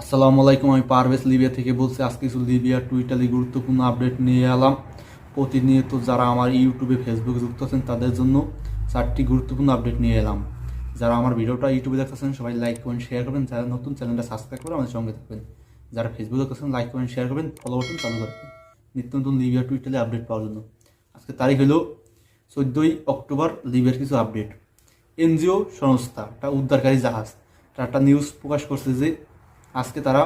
আসসালামু আলাইকুম, আমি পারভেজ লিবিয়া থেকে বলছি, আজকে কিছু লিবিয়া, টুইটারে গুরুত্বপূর্ণ আপডেট নিয়ে এলাম। প্রতিনিয়ত যারা আমার ইউটিউবে, ফেসবুকে যুক্ত আছেন, তাদের জন্য চারটি গুরুত্বপূর্ণ আপডেট নিয়ে এলাম। যারা আমার ভিডিওটা ইউটিউবে দেখতেছেন সবাই লাইক করেন শেয়ার করবেন। যারা নতুন, চ্যানেলটা সাবস্ক্রাইব করে আমাদের সঙ্গে থাকবেন। যারা ফেসবুকে দেখতেছেন লাইক করেন শেয়ার করবেন। ফলো বাটন চালু করবেন নিত্য নতুন লিবিয়া, টুইটারে আপডেট পাওয়ার জন্য। আজকে তারিখ হলো চোদ্দোই অক্টোবর, লিবিয়ার কিছু আপডেট। এনজিও সংস্থা একটা উদ্ধারকারী জাহাজ একটা নিউজ প্রকাশ করছে যে আজকে তারা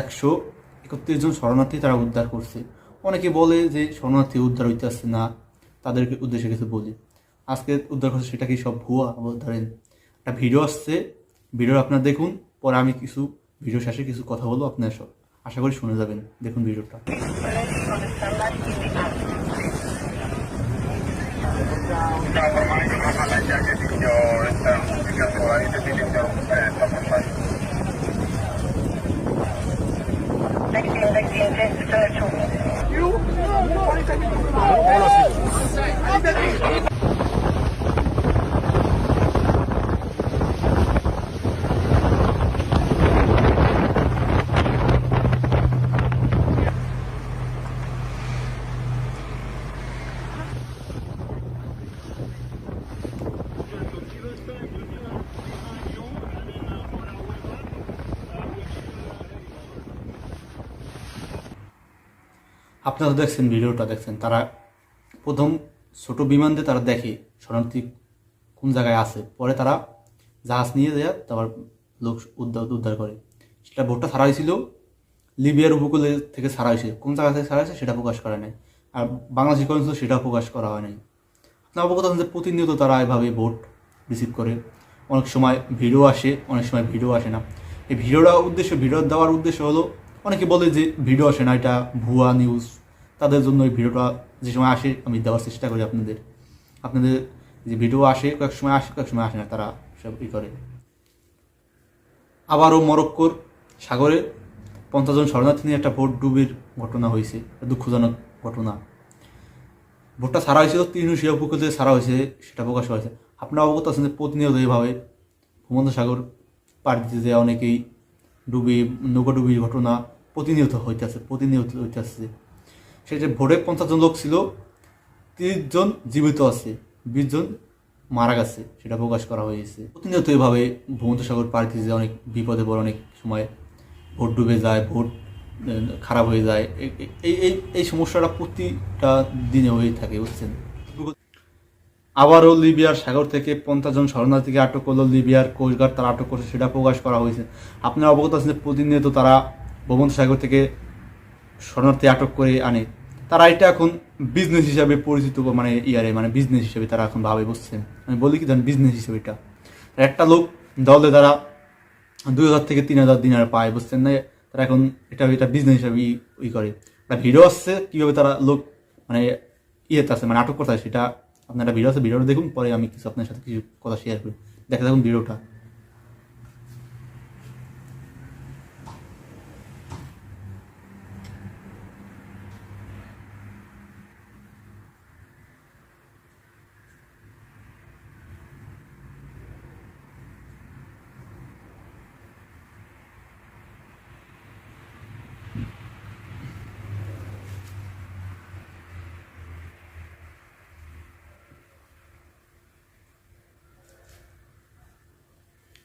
একশো একত্রিশ জন শরণার্থী তারা উদ্ধার করছে। অনেকে বলে যে শরণার্থী উদ্ধার হইতে আসছে না, তাদেরকে উদ্দেশ্যে কিছু বলি। আজকে উদ্ধার করছে সেটা কি সব ভুয়া? ধরেন, একটা ভিডিও আসছে ভিডিও আপনারা দেখুন, পরে আমি কিছু ভিডিও শেষে কিছু কথা বলব আপনার সব। আশা করি শুনে যাবেন, দেখুন ভিডিওটা। avec des. আপনারা দেখছেন, ভিডিওটা দেখছেন, তারা প্রথম ছোট বিমান দিয়ে তারা দেখে শরণার্থী কোন জায়গায় আছে। পরে তারা জাহাজ নিয়ে যায়, তারপর লোক উদ্ধার উদ্ধার করে। সেটা ভোটটা ছাড়া হয়েছিল, লিবিয়ার উপকূলে থেকে ছাড়া হয়েছে। কোন জায়গা থেকে ছাড়া সেটা প্রকাশ করা নাই। আর বাংলাদেশি করেন সেটা প্রকাশ করা হয় নাই। আপনার অবগত যে প্রতিনিয়ত তারা এভাবে ভোট রিসিভ করে। অনেক সময় ভিডিও আসে, অনেক সময় ভিডিও আসে না। এই ভিডিওটা উদ্দেশ্য, ভিডিও দেওয়ার উদ্দেশ্য হলো, অনেকে বলে যে ভিডিও আসে না, এটা ভুয়া নিউজ তাদের জন্য এই ভিডিওটা যে সময় আসে, আমি দেওয়ার চেষ্টা করি আপনাদের। আপনাদের যে ভিডিও আসে, কয়েক সময় আসে, কয়েক সময় আসে না, তারা সব ই করে। আবারও মরক্কোর সাগরে পঞ্চাশ জন শরণার্থী নিয়ে একটা ভোট ডুবির ঘটনা হয়েছে দুঃখজনক ঘটনা। ভোটটা সারা হয়েছিল তিনুশিয়া উপকূল থেকে সারা হয়েছে, সেটা প্রকাশ হয়েছে। আপনারা অবগত আছেন যে প্রতিনিয়ত এইভাবে ভূমধ্য সাগর পাড়ি দিতে যায় অনেকেই ডুবি, নৌকা ডুবির ঘটনা প্রতিনিয়ত হইতে হইতেছে, প্রতিনিয়ত হইতেছে। সেটা ভোটে পঞ্চাশ জন লোক ছিল, তিরিশ জন জীবিত আছে, বিশ জন মারা গেছে, সেটা প্রকাশ করা হয়েছে। প্রতিনিয়ত এইভাবে ভূমধ্য সাগর পাড়ি দিতে অনেক বিপদে পড়ে, অনেক সময় ভোট ডুবে যায়, ভোট খারাপ হয়ে যায়। এই এই এই সমস্যাটা প্রতিটা দিনে হয়ে থাকে, বুঝছেন? আবারও লিবিয়ার সাগর থেকে পঞ্চাশ জন শরণার্থীকে আটক করল, লিবিয়ার কোস্টগার্ড তারা আটক করছে, সেটা প্রকাশ করা হয়েছে। আপনারা অবগত আছেন যে প্রতিনিয়ত তারা ভূমধ্য সাগর থেকে শরণার্থী আটক করে আনে। তারা এটা এখন বিজনেস হিসাবে পরিচিত মানে ইয়ারে মানে বিজনেস হিসেবে তারা এখন ভাবে, বুঝছেন? আমি বলি কি জানেন বিজনেস হিসেবে এটা। একটা লোক দলে তারা দুই হাজার থেকে তিন হাজার দিনার পায়, বুঝছেন না? তারা এখন এটা এটা বিজনেস হিসাবে ই- করে। একটা ভিডিও আসছে, কীভাবে তারা লোক মানে ইয়েতে আছে মানে আটক করতে সেটা আপনার ভিডিও আছে, ভিডিওটা দেখুন, পরে আমি কিছু আপনার সাথে কিছু কথা শেয়ার করি। দেখা দেখুন ভিডিওটা।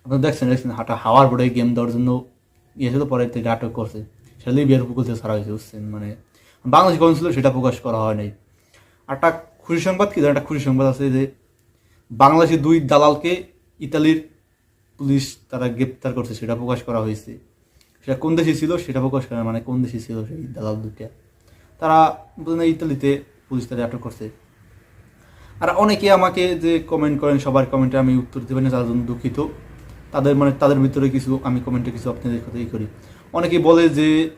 আপনারা দেখছেন দেখছেন, হাঁটা হাওয়ার বোর্ডে গেম দেওয়ার জন্য ইয়ে ছিল, পরে থেকে আটক করছে। সেটা লিবিয়ার উপকূল থেকে ছাড়া হয়েছে, বুঝছেন? মানে বাংলাদেশ কখন ছিল, সেটা প্রকাশ করা হয় নাই। একটা খুশি সংবাদ কি? একটা খুশি সংবাদ আছে যে বাংলাদেশের দুই দালালকে ইতালির পুলিশ তারা গ্রেপ্তার করছে, সেটা প্রকাশ করা হয়েছে। সেটা কোন দেশে ছিল, সেটা প্রকাশ করা মানে কোন দেশে ছিল সেই দালাল দুইটা। তারা বুঝলেন ইতালিতে পুলিশ তাদের আটক করছে। আর অনেকে আমাকে যে কমেন্ট করেন, সবার কমেন্টে আমি উত্তর দেবেন না, তার জন্য দুঃখিত। তাদের মানে তাদের ভিতরে কিছু, আমি কমেন্টে কিছু আপনাদের কথা ই করি। অনেকে বলে যে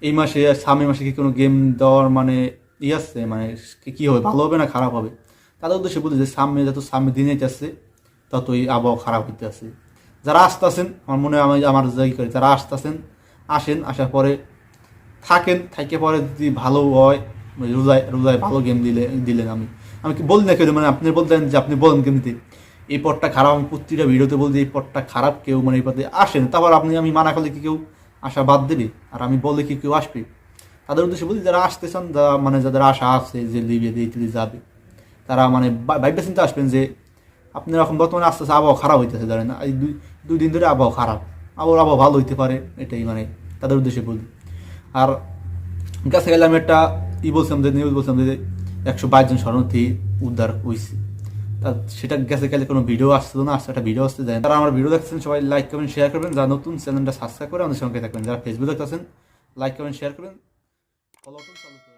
এই মাসে আর সামনের মাসে কি কোনো গেম দেওয়ার মানে ই আসছে মানে কি- হবে, ভালো হবে না খারাপ হবে? তাদের উদ্দেশ্যে বলি যে সামনে যত সামনে দিনে যাচ্ছে, ততই আবহাওয়া খারাপ হইতে আছে। যারা আসতেছেন আমার মনে হয় আমি আমার যাই করি, যারা আসতেছেন আসেন, আসার পরে থাকেন থাকে পরে যদি ভালো হয়, রোজায় রোজায় ভালো গেম দিলে দিলেন আমি। আমি কি বলি না কেউ মানে আপনি বলতেন যে আপনি বলেন গেম দিতে। এই পথটা খারাপ, আমি প্রতিটা ভিডিওতে বলছি, এই পথটা খারাপ, কেউ মানে এই পথে আসেন তারপর আপনি আমি মানা করলে কি কেউ আশা বাদ দেবে? আর আমি বলে কি কেউ আসবে? তাদের উদ্দেশ্যে বলি যারা আসতে চান যারা মানে যাদের আশা আছে যে লিবিয়া দিয়ে যাবে, তারা মানে ভাইবে চিন্তা আসবেন যে আপনি এখন বর্তমানে আস্তে আস্তে আবহাওয়া খারাপ হইতেছে ধরেন এই দুই দুই দিন ধরে আবহাওয়া খারাপ। আবার আবহাওয়া ভালো হইতে পারে, এটাই মানে তাদের উদ্দেশ্যে বলি। আর গেছে গেলে আমি একটা ই বলছিলাম যে নিউজ বলছিলাম যে, একশো বাইশ জন শরণার্থী উদ্ধার হয়েছে সেটা গেছে, গেলে কোনো ভিডিও আসতো না, আসতে, একটা ভিডিও আসতে যায় তারা আমার ভিডিও দেখছেন সবাই লাইক করবেন শেয়ার করবেন। যারা নতুন চ্যানেলটা সাবস্ক্রাইব করে আমাদের সঙ্গে থাকবেন। যারা ফেসবুক দেখতেছেন লাইক করবেন। শেয়ার করবেন ফলো করুন।